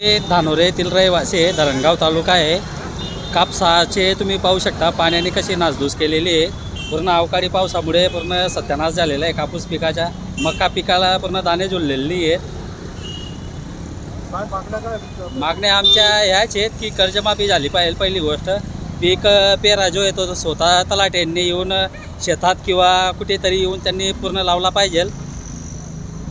हे धानोरे येथील रहिवासी आहे. धरणगाव तालुका आहे. कापसाचे तुम्ही पाहू शकता पाण्याने कशी नासधूस केलेली आहे. पूर्ण अवकाळी पावसामुळे पूर्ण सत्यानाश झालेला आहे. कापूस पिकाच्या मका पिकाला पूर्ण दाणे झुललेली आहेत मागण्या आमच्या ह्याच आहेत की कर्जमाफी झाली पाहिजे पहिली गोष्ट. पीक पेरा जो येतो तो स्वतः तलाट्यांनी येऊन शेतात किंवा कुठेतरी येऊन त्यांनी पूर्ण लावला पाहिजे.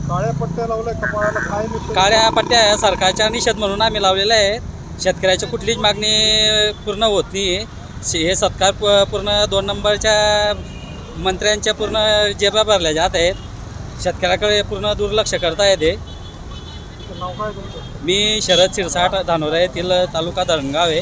काळ्या पट्ट्या लावल्या कपाळाला काय निघतं? काळ्या पट्ट्या सरकारच्या निषेध म्हणून आम्ही लावलेल्या आहेत. शेतकऱ्याची कुठलीच मागणी पूर्ण होत नाही. हे सरकार प- पूर्ण दोन नंबरच्या मंत्र्यांच्या पूर्ण जेबा भरल्या जात आहेत. शेतकऱ्याकडे पूर्ण दुर्लक्ष करता येते तुमचं नाव काय तुमचं? मी शरद शिरसाट धानोरा येथील तालुका धरणगाव आहे.